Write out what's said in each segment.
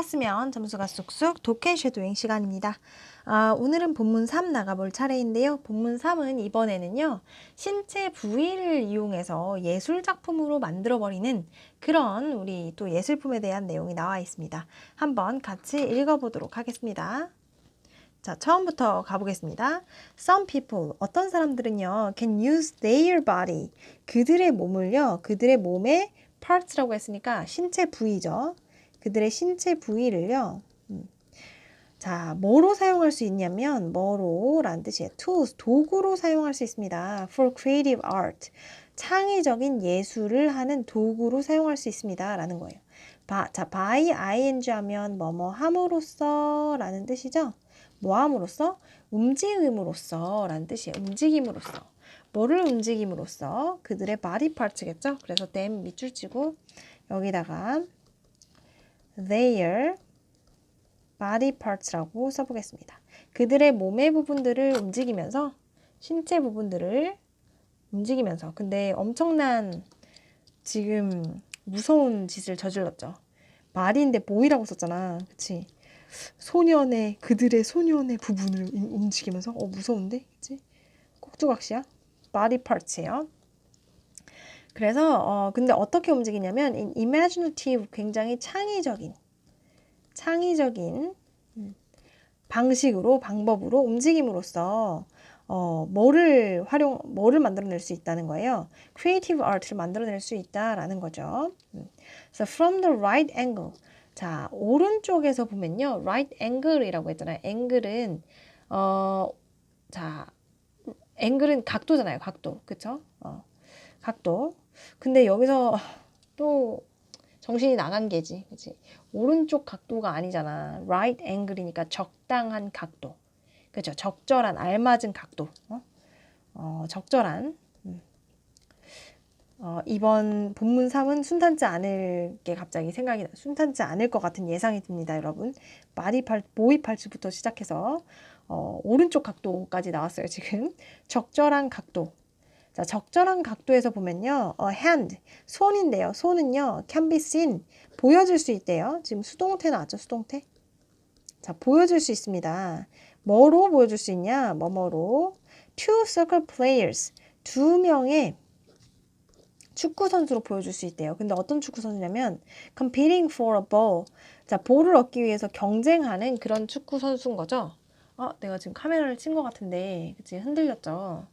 알았으면 점수가 쑥쑥 독해 쉐도잉 시간입니다. 아, 오늘은 본문 3 나가볼 차례인데요. 본문 3은 이번에는요, 신체 부위를 이용해서 예술 작품으로 만들어버리는 그런 우리 또 예술품에 대한 내용이 나와 있습니다. 한번 같이 읽어보도록 하겠습니다. 자, 처음부터 가보겠습니다. Some people, 어떤 사람들은요, can use their body, 그들의 몸을요, 그들의 몸의 parts라고 했으니까 신체 부위죠. 그들의 신체 부위를요, 음, 자, 뭐로 사용할 수 있냐면, 뭐로라는 뜻이에요. tools, 도구로 사용할 수 있습니다. for creative art, 창의적인 예술을 하는 도구로 사용할 수 있습니다. 라는 거예요. 바, 자, by ing 하면 뭐뭐 함으로써 라는 뜻이죠. 뭐 함으로써? 움직임으로써 라는 뜻이에요. 움직임으로써. 뭐를 움직임으로써? 그들의 body parts겠죠? 그래서 them 밑줄 치고 여기다가 their body parts라고 써보겠습니다. 그들의 몸의 부분들을 움직이면서 신체 부분들을 움직이면서 근데 엄청난 지금 무서운 짓을 저질렀죠. 말인데 보이라고 썼잖아. 그치? 소년의 그들의 소년의 부분을 임- 움직이면서 어 무서운데? 그치? 꼭두각시야. body parts예요. 그래서 어 근데 어떻게 움직이냐면 in imaginative 굉장히 창의적인 창의적인 음, 방식으로 방법으로 움직임으로써 어 뭐를 활용 뭐를 만들어낼 수 있다는 거예요. creative art를 만들어낼 수 있다라는 거죠. 음. So from the right angle 자 오른쪽에서 보면요 right angle이라고 했잖아요. 앵글은 어 자 앵글은 각도잖아요. 각도 그쵸? 어, 각도. 근데 여기서 또 정신이 나간 게지, 그치? 오른쪽 각도가 아니잖아. right angle이니까 적당한 각도. 그죠? 적절한, 알맞은 각도. 어? 어, 적절한. 음. 어, 이번 본문 3은 순탄치 않을 게 갑자기 생각이 나. 순탄치 않을 것 같은 예상이 듭니다, 여러분. 마디팔, 모이팔치부터 시작해서 어, 오른쪽 각도까지 나왔어요, 지금. 적절한 각도. 자, 적절한 각도에서 보면요. 어, hand, 손인데요. 손은요. can be seen, 보여질 수 있대요. 지금 수동태 나왔죠, 수동태. 자, 보여줄 수 있습니다. 뭐로 보여줄 수 있냐? 뭐뭐로. two soccer players, 두 명의 축구 선수로 보여줄 수 있대요. 근데 어떤 축구 선수냐면 competing for a ball. 자, 볼을 얻기 위해서 경쟁하는 그런 축구 선수인 거죠. 어, 내가 지금 카메라를 친 것 같은데, 그치? 흔들렸죠?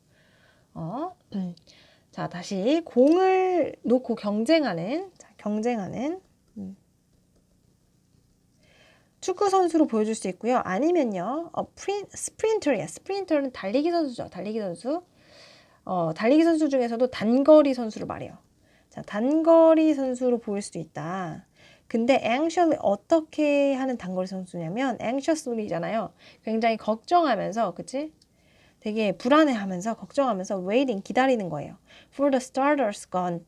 어, 음. 자, 다시 공을 놓고 경쟁하는, 자, 경쟁하는, 음. 축구 선수로 보여줄 수 있고요. 아니면요, 어, 프린, 스프린터예요. 스프린터는 달리기 선수죠. 달리기 선수. 어, 달리기 선수 중에서도 단거리 선수를 말해요. 자, 단거리 선수로 보일 수도 있다. 근데 anxiously 어떻게 하는 단거리 선수냐면 anxiously잖아요. 굉장히 걱정하면서, 그치? 되게 불안해하면서 걱정하면서 waiting 기다리는 거예요. For the starters gun.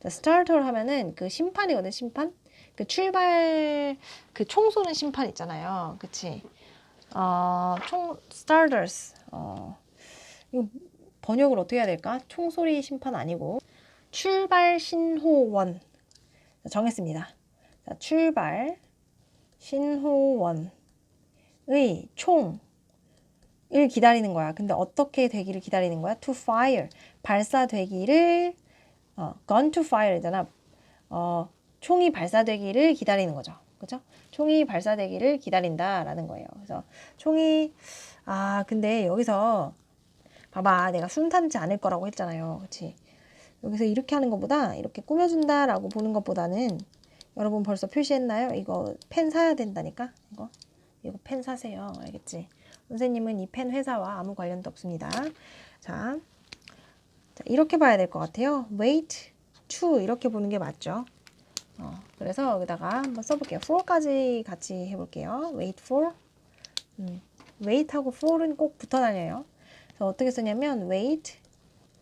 자, starter 하면은 그 심판이거든, 심판. 그 출발 그총 쏘는 심판 있잖아요. 그치? 어, 총 starters. 어. 이거 번역을 어떻게 해야 될까? 총소리 심판 아니고 출발 신호원. 자, 정했습니다. 자, 출발 신호원의 총 을 기다리는 거야. 근데 어떻게 되기를 기다리는 거야? To fire 발사되기를 어, gun to fire잖아. 어, 총이 발사되기를 기다리는 거죠. 그죠? 총이 발사되기를 기다린다라는 거예요. 그래서 총이 아 근데 여기서 봐봐 내가 순탄치 않을 거라고 했잖아요. 그치? 여기서 이렇게 하는 것보다 이렇게 꾸며준다라고 보는 것보다는 여러분 벌써 표시했나요? 이거 펜 사야 된다니까 이거 이거 펜 사세요. 알겠지? 선생님은 이 펜 회사와 아무 관련도 없습니다. 자, 자 이렇게 봐야 될 것 같아요. wait to 이렇게 보는 게 맞죠? 어, 그래서 여기다가 한번 써볼게요. for까지 같이 해볼게요. wait for. 음, wait하고 for은 꼭 붙어 다녀요. 그래서 어떻게 쓰냐면 wait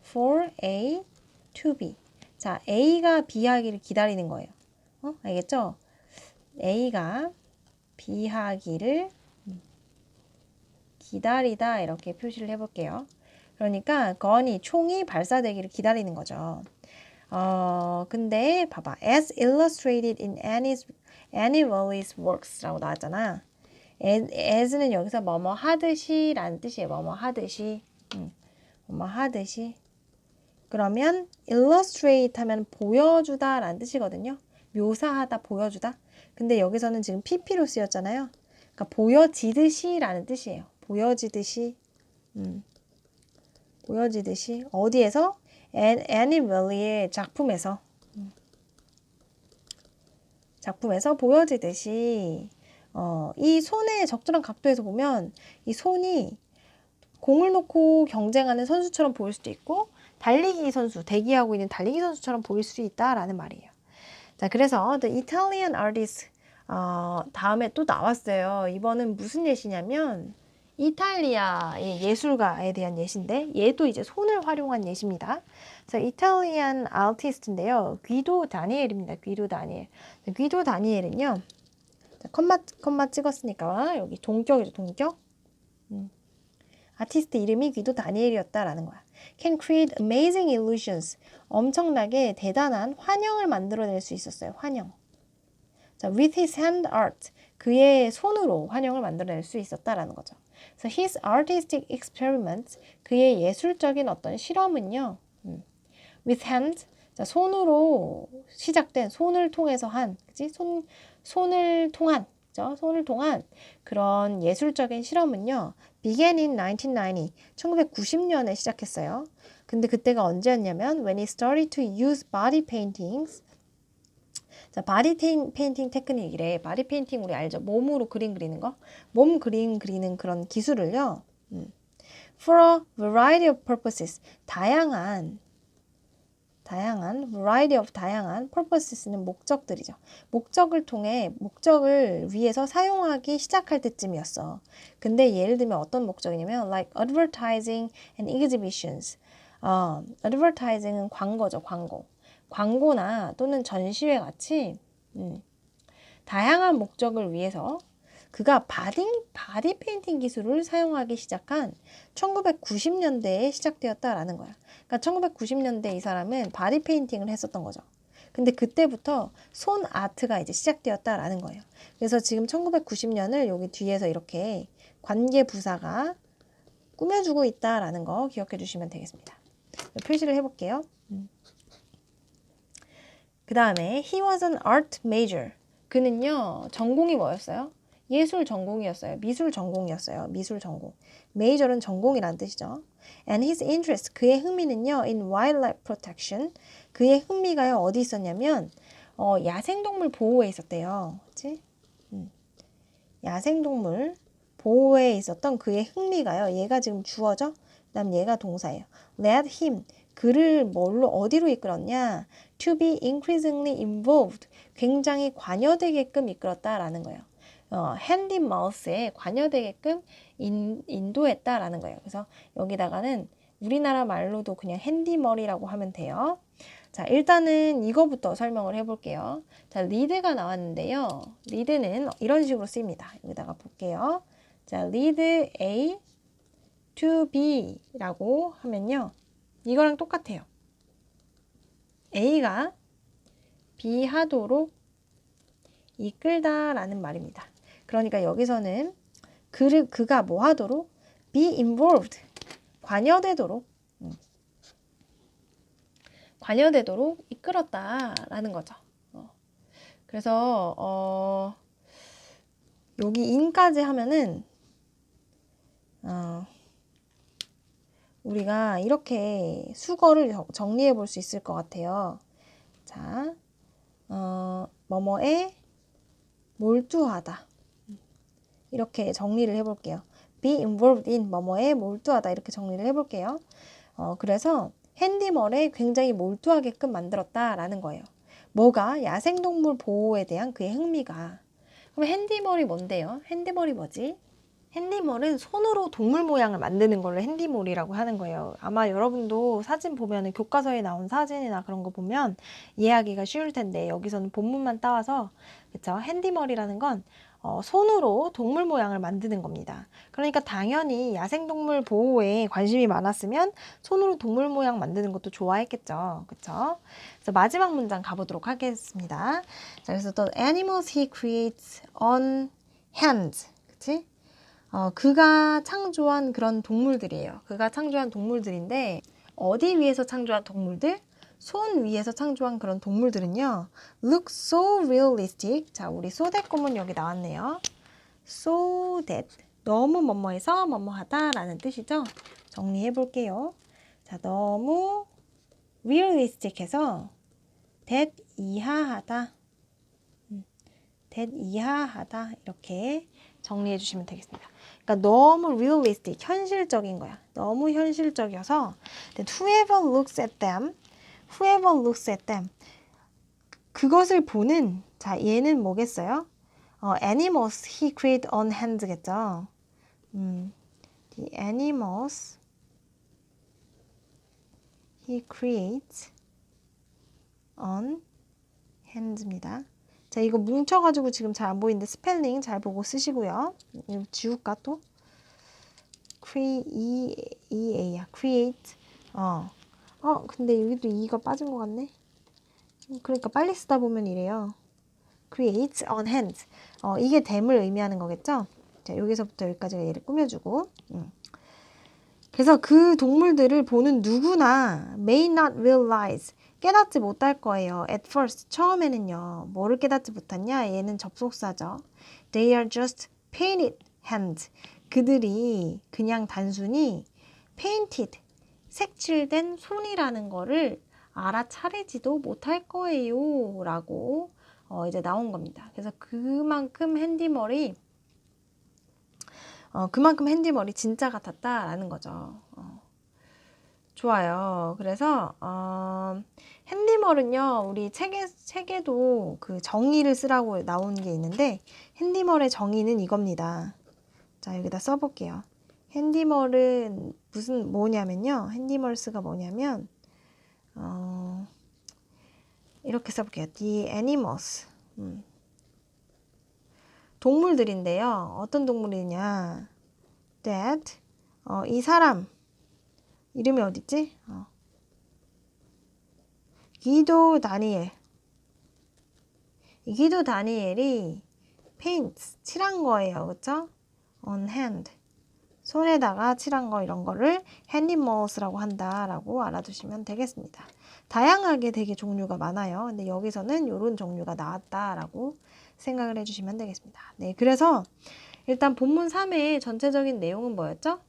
for A to B. 자, A가 B 하기를 기다리는 거예요. 어? 알겠죠? A가 B 하기를 기다리다 이렇게 표시를 해볼게요. 그러니까 건이 총이 발사되기를 기다리는 거죠. 어, 근데 봐봐. as illustrated in Annie's, Annie Wallis works라고 나왔잖아. as는 여기서 뭐뭐 하듯이 라는 뜻이에요. 뭐뭐 하듯이. 음, 뭐뭐 하듯이. 그러면 illustrate 하면 보여주다 라는 뜻이거든요. 묘사하다, 보여주다. 근데 여기서는 지금 pp로 쓰였잖아요. 그러니까 보여지듯이 라는 뜻이에요. 보여지듯이. 음. 보여지듯이. 어디에서? 애니 웰리의 작품에서. 음. 작품에서 보여지듯이. 어, 이 손의 적절한 각도에서 보면 이 손이 공을 놓고 경쟁하는 선수처럼 보일 수도 있고 달리기 선수, 대기하고 있는 달리기 선수처럼 보일 수 있다라는 말이에요. 자, 그래서 The Italian Artist 어, 다음에 또 나왔어요. 이번은 무슨 예시냐면 이탈리아의 예술가에 대한 예시인데 얘도 이제 손을 활용한 예시입니다. 자, 이탈리안 아티스트인데요. 귀도 다니엘입니다. 귀도 다니엘. 자, 귀도 다니엘은요. 자, 컴마 컴마 찍었으니까 여기 동격이죠. 동격. 음. 아티스트 이름이 귀도 다니엘이었다라는 거야. Can create amazing illusions. 엄청나게 대단한 환영을 만들어낼 수 있었어요. 환영. 자, with his hand art. 그의 손으로 환영을 만들어낼 수 있었다라는 거죠. 그래서 his artistic experiments. 그의 예술적인 어떤 실험은요. 음, with hand. 자, 손으로 시작된 손을 통해서 한, 그지? 손, 손을 통한, 그죠? 손을 통한 그런 예술적인 실험은요. began in 1990. 1990년에 시작했어요. 근데 그때가 언제였냐면 when he started to use body paintings 자, 바디 페인팅 테크닉이래. 바디 페인팅 우리 알죠? 몸으로 그림 그리는 거. 몸 그림 그리는 그런 기술을요. 음. For a variety of purposes. 다양한 다양한 variety of 다양한 purposes는 목적들이죠. 목적을 통해 목적을 위해서 사용하기 시작할 때쯤이었어. 근데 예를 들면 어떤 목적이냐면 like advertising and exhibitions. 어, advertising은 광고죠, 광고. 광고나 또는 전시회 같이 음, 다양한 목적을 위해서 그가 바딩, 바디 페인팅 기술을 사용하기 시작한 1990년대에 시작되었다라는 거야. 그러니까 1990년대 이 사람은 바디 페인팅을 했었던 거죠. 근데 그때부터 손 아트가 이제 시작되었다라는 거예요. 그래서 지금 1990년을 여기 뒤에서 이렇게 관계 부사가 꾸며주고 있다라는 거 기억해 주시면 되겠습니다. 표시를 해볼게요. 음. 그 다음에 he was an art major. 그는요 전공이 뭐였어요? 예술 전공이었어요. 미술 전공이었어요. 미술 전공. major은 전공이란 뜻이죠. And his interest, 그의 흥미는요 in wildlife protection. 그의 흥미가요 어디 있었냐면 어, 야생동물 보호에 있었대요. 그렇지? 음. 야생동물 보호에 있었던 그의 흥미가요. 얘가 지금 주어죠? 그 다음 얘가 동사예요. Led him 그를 뭘로 어디로 이끌었냐? To be increasingly involved. 굉장히 관여되게끔 이끌었다라는 거예요. 어, 핸디 마우스에 관여되게끔 인, 인도했다라는 거예요. 그래서 여기다가는 우리나라 말로도 그냥 핸디머리라고 하면 돼요. 자, 일단은 이거부터 설명을 해볼게요. 자, 리드가 나왔는데요. 리드는 이런 식으로 쓰입니다. 여기다가 볼게요. 자, 리드 A to B라고 하면요. 이거랑 똑같아요. A가 B 하도록 이끌다라는 말입니다. 그러니까 여기서는 그를 그가 뭐 하도록 be involved 관여되도록 음. 관여되도록 이끌었다라는 거죠. 어. 그래서 어, 여기 in까지 하면은 어, 우리가 이렇게 수거를 정리해 볼 수 있을 것 같아요. 자, 어, 뭐뭐에 몰두하다. 이렇게 정리를 해볼게요. be involved in 뭐뭐에 몰두하다 이렇게 정리를 해볼게요. 어, 그래서 핸디멀에 굉장히 몰두하게끔 만들었다라는 거예요. 뭐가 야생동물 보호에 대한 그의 흥미가. 그럼 핸디멀이 뭔데요? 핸디멀이 뭐지? 핸디몰은 손으로 동물 모양을 만드는 걸로 핸디몰이라고 하는 거예요. 아마 여러분도 사진 보면 교과서에 나온 사진이나 그런 거 보면 이해하기가 쉬울 텐데 여기서는 본문만 따와서 그쵸? 핸디몰이라는 건 어, 손으로 동물 모양을 만드는 겁니다. 그러니까 당연히 야생동물 보호에 관심이 많았으면 손으로 동물 모양 만드는 것도 좋아했겠죠. 그쵸? 그래서 마지막 문장 가보도록 하겠습니다. 자, 그래서 the animals he creates on hand. 그치? 어, 그가 창조한 그런 동물들이에요. 그가 창조한 동물들인데, 어디 위에서 창조한 동물들? 손 위에서 창조한 그런 동물들은요. look so realistic. 자, 우리 구문 여기 나왔네요. so that. 너무 뭐뭐해서 뭐뭐하다 라는 뜻이죠. 정리해 볼게요. 자, 너무 realistic해서 that 이하하다. 음, that 이하하다. 이렇게 정리해 주시면 되겠습니다. 그러니까 너무 realistic, 현실적인 거야. 너무 현실적이어서 that whoever looks at them whoever looks at them. 그것을 보는, 자, 얘는 뭐겠어요? 어, animals he create on hand겠죠. 음, the animals he creates on hands입니다. 자, 이거 뭉쳐가지고 지금 잘 안 보이는데 스펠링 잘 보고 쓰시고요. 지울까 또? cre, e, e, a야. create. 어. 어, 근데 여기도 e가 빠진 것 같네. 그러니까 빨리 쓰다 보면 이래요. create on hand. 어, 이게 댐을 의미하는 거겠죠? 자, 여기서부터 여기까지가 얘를 꾸며주고. 음. 그래서 그 동물들을 보는 누구나 may not realize. 깨닫지 못할 거예요. At first, 처음에는요. 뭐를 깨닫지 못했냐? 얘는 접속사죠. They are just painted hands. 그들이 그냥 단순히 painted, 색칠된 손이라는 거를 알아차리지도 못할 거예요. 라고 어, 이제 나온 겁니다. 그래서 그만큼 핸디머리, 어, 그만큼 핸디머리 진짜 같았다라는 거죠. 어. 좋아요. 그래서 어, 핸디멀은요, 우리 책에 책에도 그 정의를 쓰라고 나온 게 있는데 핸디멀의 정의는 이겁니다. 자 여기다 써볼게요. 핸디멀은 무슨 뭐냐면요, 핸디멀스가 뭐냐면 어, 이렇게 써볼게요. The animals. 음. 동물들인데요. 어떤 동물이냐? That 어, 이 사람 이름이 어딨지? 어. 기도 다니엘. 이 기도 다니엘이 페인트 칠한 거예요. 그쵸? on hand. 손에다가 칠한 거 이런 거를 핸디머스라고 한다라고 알아두시면 되겠습니다. 다양하게 되게 종류가 많아요. 근데 여기서는 이런 종류가 나왔다라고 생각을 해주시면 되겠습니다. 네, 그래서 일단 본문 3의 전체적인 내용은 뭐였죠?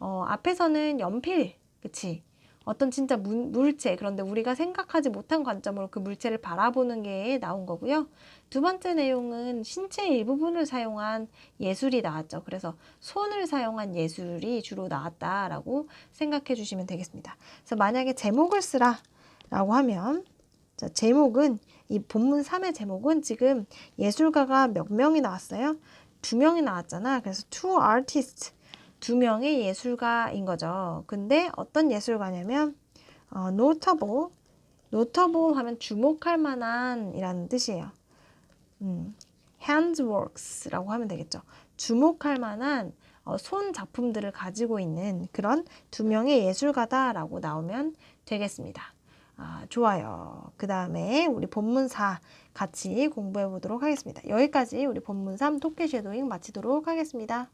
어, 앞에서는 연필, 그치? 어떤 진짜 물, 물체, 그런데 우리가 생각하지 못한 관점으로 그 물체를 바라보는 게 나온 거고요. 두 번째 내용은 신체 일부분을 사용한 예술이 나왔죠. 그래서 손을 사용한 예술이 주로 나왔다라고 생각해 주시면 되겠습니다. 그래서 만약에 제목을 쓰라 라고 하면 자, 제목은 이 본문 3의 제목은 지금 예술가가 몇 명이 나왔어요? 두 명이 나왔잖아. 그래서 two artists 두 명의 예술가인 거죠. 근데 어떤 예술가냐면 어, notable, notable 하면 주목할 만한 이라는 뜻이에요. 음, handsworks라고 하면 되겠죠. 주목할 만한 어, 손 작품들을 가지고 있는 그런 두 명의 예술가다라고 나오면 되겠습니다. 아, 좋아요. 그 다음에 우리 본문 4 같이 공부해 보도록 하겠습니다. 여기까지 우리 본문 3 토끼 쉐도잉 마치도록 하겠습니다.